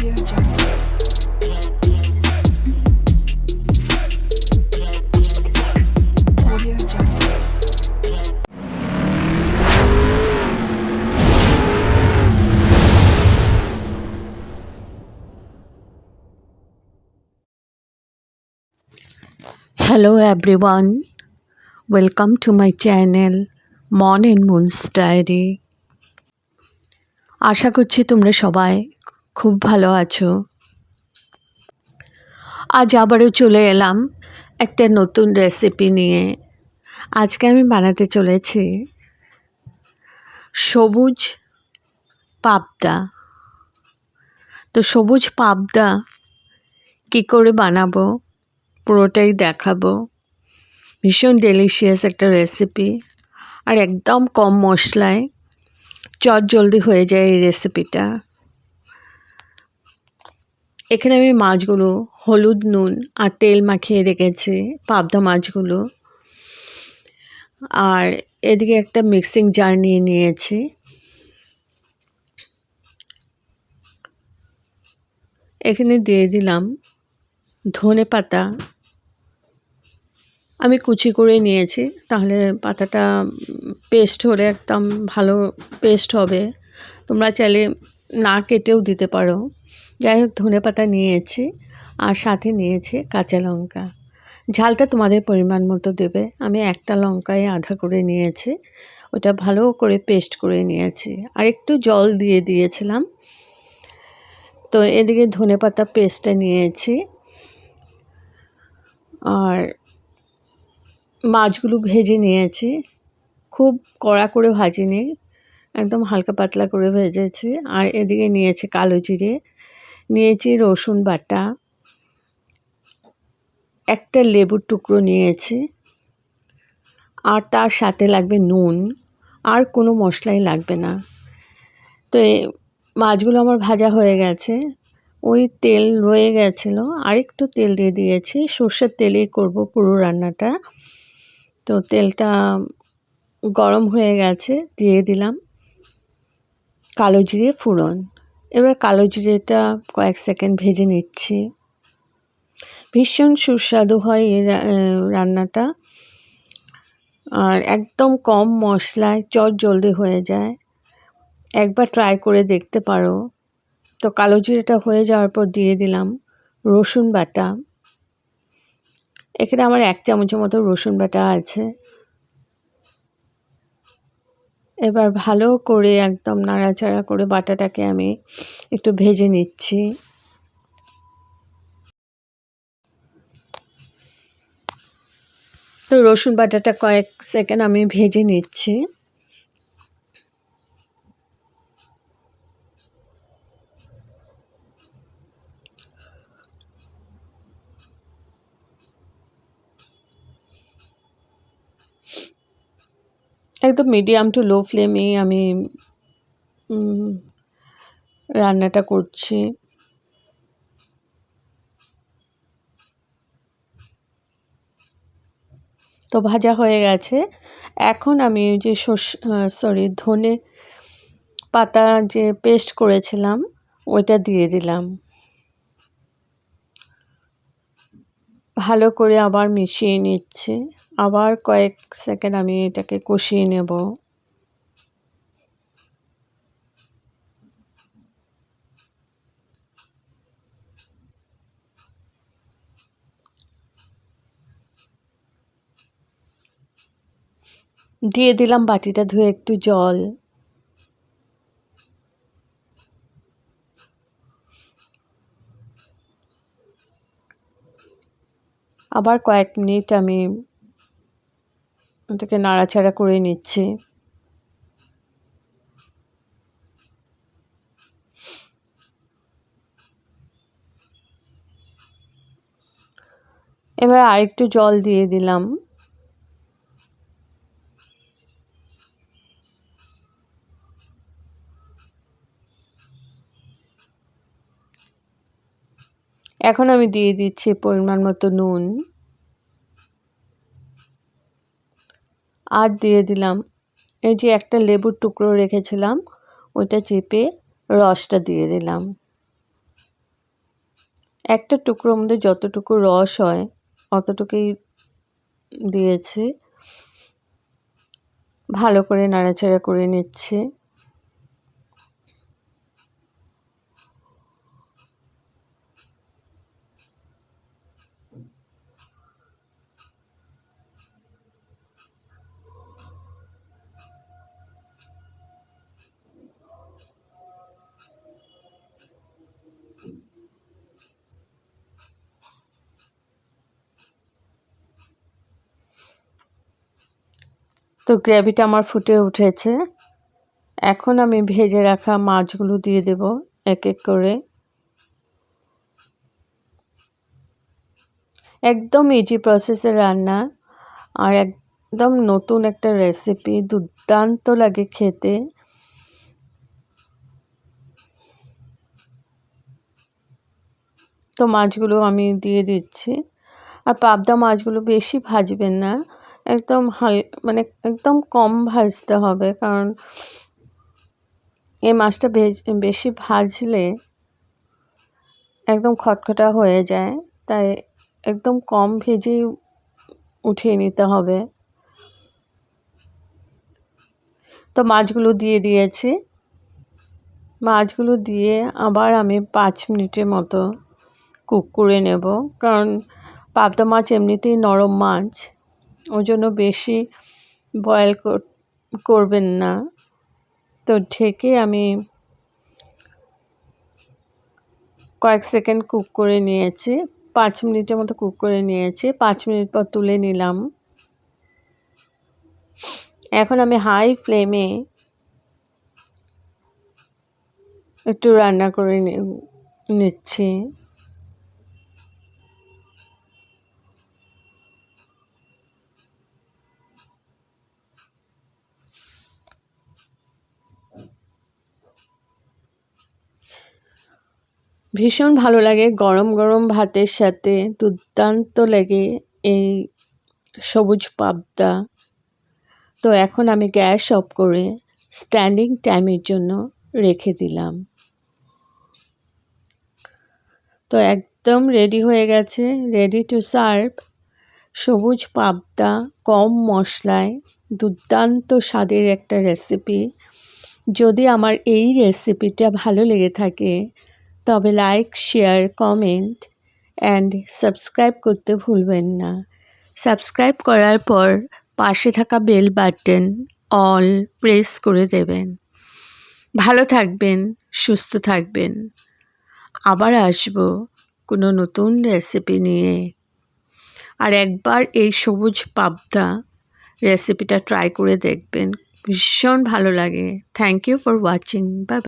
Hello everyone, welcome to my channel Mon and moon's diary আশা করছি তোমরা সবাই খুব ভালো আছো। আজ আবারও চলে এলাম একটা নতুন রেসিপি নিয়ে। আজকে আমি বানাতে চলেছি সবুজ পাবদা। তো সবুজ পাবদা কী করে বানাবো পুরোটাই দেখাবো। ভীষণ ডেলিশিয়াস একটা রেসিপি আর একদম কম মশলায় চট জলদি হয়ে যায় এই রেসিপিটা এখানে আমি মাছগুলো, হলুদ নুন আর তেল মাখিয়ে রেখেছি, পাবদা মাছগুলো। আর এদিকে একটা মিক্সিং জার নিয়ে নিয়েছি। এখানে দিয়ে দিলাম ধনে পাতা। আমি কুচি করে নিয়েছি, তাহলে পাতাটা পেস্ট হলে একদম ভালো পেস্ট হবে। তোমরা চাইলে না কেটেও দিতে পারো। যাই হোক, ধনে পাতা নিয়েছি আর সাথে নিয়েছি কাঁচা লঙ্কা। ঝালটা তোমাদের পরিমাণ মতো দেবে। আমি একটা লঙ্কায় আধা করে নিয়েছি। ওটা ভালো করে পেস্ট করে নিয়েছি। আর একটু জল দিয়ে দিয়েছিলাম। তো এদিকে ধনে পাতা পেস্টটা নিয়েছি। আর মাছগুলো ভেজে নিয়েছি। খুব কড়া করে ভাজিনি। একদম হালকা পাতলা করে ভেজেছি। আর এদিকে নিয়েছি কালো জিরে, নিয়েছি রসুন বাটা, একটা লেবুর টুকরো নিয়েছি, আর তার সাথে লাগবে নুন, আর কোনো মশলাই লাগবে না। তো মাছগুলো আমার ভাজা হয়ে গেছে। ওই তেল রয়ে গেছিল আরেকটু তেল দিয়ে দিয়েছি। সর্ষের তেলেই করব পুরো রান্নাটা। তো তেলটা গরম হয়ে গেছে, দিয়ে দিলাম। কালো জিরে ফোড়ন। এবার কালো জিরেটা কয়েক সেকেন্ড ভেজে নিচ্ছি। ভীষণ সুস্বাদু হয় এই রান্নাটা। আর একদম কম মশলায় চট জলদি হয়ে যায়। একবার ট্রাই করে দেখতে পারো। তো কালো জিরেটা হয়ে যাওয়ার পর দিয়ে দিলাম রসুন বাটা। এখানে আমার এক চামচের মতো রসুন বাটা আছে। এবার ভালো করে একদম নাড়াচাড়া করে বাটাটাকে আমি একটু ভেজে নিচ্ছি। তো রসুন বাটাটা কয়েক সেকেন্ড আমি ভেজে নিচ্ছি। একদম মিডিয়াম টু লো ফ্লেমেই আমি রান্নাটা করছি। তো ভাজা হয়ে গেছে। এখন আমি যে সর্ষ সরি ধনে পাতা যে পেস্ট করেছিলাম, ওইটা দিয়ে দিলাম। ভালো করে আবার মিশিয়ে নিচ্ছি। আবার কয়েক সেকেন্ড আমি এটাকে কষিয়ে নেব। দিয়ে দিলাম বাটিটা ধুয়ে একটু জল। আবার কয়েক মিনিট আমি ওটাকে নাড়াচাড়া করে নিচ্ছি। এবার আরেকটু জল দিয়ে দিলাম। এখন আমি দিয়ে দিচ্ছি পরিমাণ মতো নুন। আর দিয়ে দিলাম। এই যে একটা লেবুর টুকরো রেখেছিলাম, ওইটা চেপে রসটা দিয়ে দিলাম। একটা টুকরোর মধ্যে যতটুকু রস হয়, অতটুকুই দিয়েছি। ভালো করে নাড়াচাড়া করে নিচ্ছি। তো গ্রেভিটা আমার ফুটে উঠেছে। এখন আমি ভেজে রাখা মাছগুলো দিয়ে দেব এক এক করে। একদম ইজি প্রসেসের রান্না আর একদম নতুন একটা রেসিপি দুর্দান্ত লাগে খেতে। তো মাছগুলো আমি দিয়ে দিচ্ছি। আর পাবদা মাছগুলো বেশি ভাজবেন না। একদম হাল মানে একদম কম ভাজতে হবে। কারণ এই মাছটা বেশি ভাজলে একদম খটখটা হয়ে যায়। তাই একদম কম ভেজেই উঠিয়ে নিতে হবে। তো মাছগুলো দিয়ে দিয়েছি। মাছগুলো দিয়ে আবার আমি পাঁচ মিনিটের মতো কুক করে নেব। কারণ পাবদা মাছ এমনিতেই নরম মাছ। ওই জন্য বেশি বয়েল করবেন না। তো ঢেকে আমি কয়েক সেকেন্ড কুক করে নিয়েছি। পাঁচ মিনিটের মতো কুক করে নিয়েছি। পাঁচ মিনিট পর তুলে নিলাম। এখন আমি হাই ফ্লেমে একটু রান্না করে নিচ্ছি। ভীষণ ভালো লাগে। গরম গরম ভাতের সাথে দুর্দান্ত লাগে এই সবুজ পাবদা। তো এখন আমি গ্যাস অফ করে স্ট্যান্ডিং টাইমের জন্য রেখে দিলাম। তো একদম রেডি হয়ে গেছে। রেডি টু সার্ভ সবুজ পাবদা কম মশলায় দুর্দান্ত স্বাদের একটা রেসিপি। যদি আমার এই রেসিপিটা ভালো লেগে থাকে তবে like share comment and subscribe করতে ভুলবেন না। সাবস্ক্রাইব করার পর পাশে থাকা বেল বাটন অল প্রেস করে দেবেন। ভালো থাকবেন, সুস্থ থাকবেন। আবার আসব কোনো নতুন রেসিপি নিয়ে। আর একবার এই সবুজ পাবদা রেসিপিটা ট্রাই করে দেখবেন। ভীষণ ভালো লাগে। Thank you for watching bye